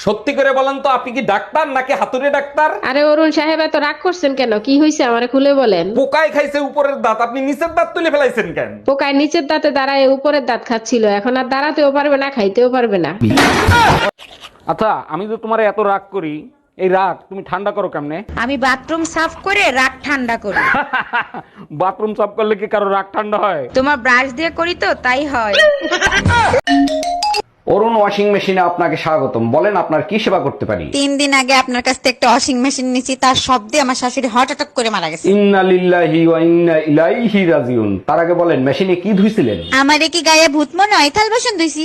সত্যি করে বলেন তো আপনি কি ডাক্তার নাকি হাতুড়ে ডাক্তার? আরে অরুণ সাহেব এত রাগ করছেন কেন? কি হয়েছে আমারে খুলে বলেন? পোকায় খাইছে উপরের দাঁত আপনি নিচের দাঁত তুলে ফেলাইছেন কেন? পোকায় নিচের দাঁতে দাঁড়ায় উপরের দাঁত খাচ্ছিল এখন আর দাঁড়াতেও পারবে না খাইতেও পারবে না। আচ্ছা আমি তো তোমার এত রাগ করি এই রাগ তুমি ঠান্ডা করো কেমনে? আমি বাথরুম সাফ করে রাগ ঠান্ডা করি। বাথরুম সাফ করলে কি কারও রাগ ঠান্ডা হয়? তোমার ব্রাশ দিয়ে করি তো তাই হয়। অরুণ ওয়াশিং মেশিনে আপনাকে স্বাগতম। বলেন আপনার কি সেবা করতে পারি? তিন দিন আগে আপনার কাছ থেকে একটা ওয়াশিং মেশিন নিয়েছি তার শব্দে আমার শাশুড়ি হার্ট অ্যাটাক করে মারা গেছে। ইন্না লিল্লাহি ওয়া ইন্না ইলাইহি রাজিউন। তার আগে বলেন মেশিনে কি ধুইছিলেন? আমারে কি গায়ে ভূত মনে হয়? থাল বাসন ধুইছি।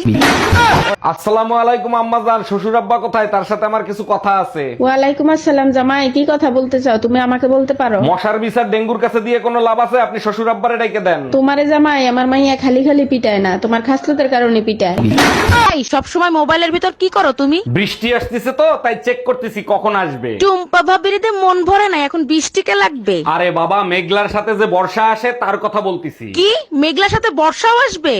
আসসালামু আলাইকুম আম্মা জান। শ্বশুর আব্বা কোথায়? তার সাথে আমার কিছু কথা আছে। ওয়ালাইকুম আসসালাম জামাই কি কথা বলতে চাও? তুমি আমাকে বলতে পারো? মশার বিচার ডেঙ্গুর কাছে দিয়ে কোনো লাভ আছে? আপনি শ্বশুর আব্বারে ডেকে দেন। তোমারে জামাই আমার মাইয়া খালি খালি পিটায় না। তোমার খাসলতের কারণে পিটায়। সব সময় মোবাইলের ভিতর কি করো তুমি? বৃষ্টি আসতেছে তো তাই চেক করতেছি কখন আসবে। টুম্পা ভাবিরিতে মন ভরে না এখন বৃষ্টিকে লাগবে। আরে বাবা মেঘলার সাথে যে বর্ষা আসে তার কথা বলতেছি। কি? মেঘলার সাথে বর্ষাও আসবে?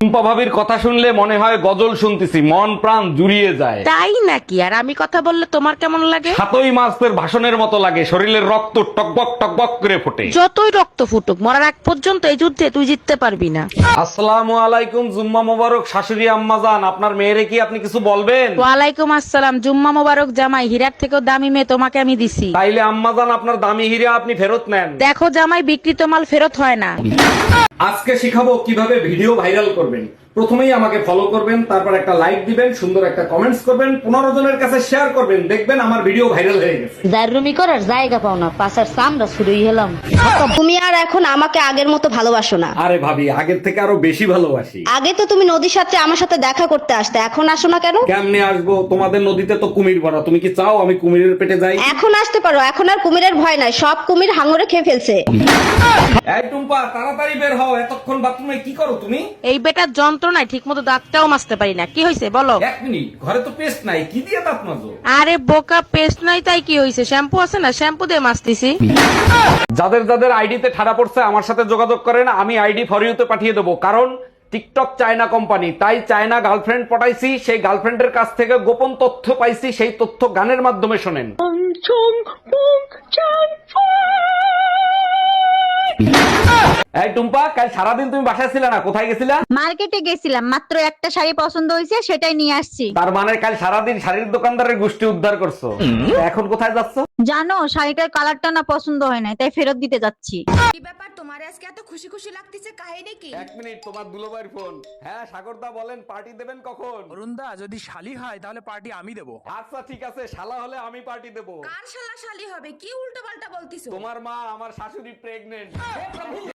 টুম্পা ভাবির কথা শুনলে মনে হয় গজল শুনতেছি মন প্রাণ জুড়িয়ে যায়। তাই নাকি? আর আমি কথা বললে তোমার কেমন লাগে? সাতই মাসের ভাষণের মতো লাগে শরীরের রক্ত টকবক টকবক করে ফোটে। যতই রক্ত ফুটুক মরার আগ পর্যন্ত এই যুদ্ধে তুই জিততে পারবি না। আসসালামু আলাইকুম জুম্মা মোবারক শাশুড়ি আম্মা জান। আপনার মেয়েরে কি আপনি কিছু বলবেন? ওয়ালাইকুম আসসালাম জুম্মা মোবারক জামাই হীরার থেকেও দামি মেয়ে তোমাকে আমি দিছি। তাইলে আম্মা জান আপনার দামি হীরা আপনি ফেরত নেন। দেখো জামাই বিক্রিত মাল ফেরত হয় না। আজকে শিখাবো কীভাবে ভিডিও ভাইরাল করবেন। প্রথমেই আমাকে ফলো করবেন তারপর একটা লাইক দিবেন সুন্দর একটা কমেন্টস করবেন পনেরো জনের কাছে শেয়ার করবেন দেখবেন আমার ভিডিও ভাইরাল হয়ে গেছে। দারুমি করার জায়গা পাও না পাশার সামরা শুরুই হলাম। তুমি আর এখন আমাকে আগের মতো ভালোবাসো না। আরে ভাবি আগের থেকে আরও বেশি ভালোবাসি। আগে তো তুমি নদীর সাথে আমার সাথে দেখা করতে আসতে এখন আসো না কেন? কেমনে আসব? তোমাদের নদীতে তো কুমির ভরা তুমি কি চাও আমি কুমিরের পেটে যাই? এখন আসতে পারো এখন আর কুমিরের ভয় নাই সব কুমির হাঙরে খেয়ে ফেলছে। এই টুম্পা তাড়াতাড়ি বের হও এতক্ষণ বাথরুমে কি করো তুমি? এই বেটার যন্ত্রণায় ঠিক মতো দাঁতটাও মাজতে পারি না। কি হয়েছে বলো? এক মিনিট ঘরে তো পেস্ট নাই কি দিয়ে দাঁত মাজো? আরে বোকা পেস্ট নাই তাই কি হয়েছে শ্যাম্পু আছে না? শ্যাম্পু দিয়ে মাজতেছি। যাদের যাদের আইডিতে ঠাড়া পড়ছে আমার সাথে যোগাযোগ করেন আমি আইডি ফর ইউতে পাঠিয়ে দেবো। কারণ টিকটক চায়না কোম্পানি তাই চায়না গার্লফ্রেন্ড পটাইছি সেই গার্লফ্রেন্ডের কাছ থেকে গোপন তথ্য পাইছি সেই তথ্য গানের মাধ্যমে শোনেন। এই টুম্পা কাল সারাদিন তুমি বাসায় ছিলে না কোথায় গেছিলা? মার্কেটে গেছিলাম মাত্র একটা শাড়ি পছন্দ হয়েছে সেটাই নিয়ে আসছি। তার মানে কাল সারাদিন শাড়ির দোকানদারের গোষ্ঠী উদ্ধার করছ? এখন কোথায় যাচ্ছ? জানো শাড়িটার কালারটা না পছন্দ হয় নাই তাই ফেরত দিতে যাচ্ছি। কি ব্যাপার তোমার আজকে এত খুশি খুশি লাগতেছে কাহিনী কি? এক মিনিট তোমার দুলোবাইর ফোন। হ্যাঁ সাগরদা বলেন পার্টি দেবেন কখন? অরুণদা যদি শালি হয় তাহলে পার্টি আমি দেবো। আচ্ছা ঠিক আছে শালা হলে আমি পার্টি দেবো। কার শালা শালি হবে? কি উল্টো পাল্টা বলতিছো? তোমার মা আমার শাশুড়ি প্রেগনেন্ট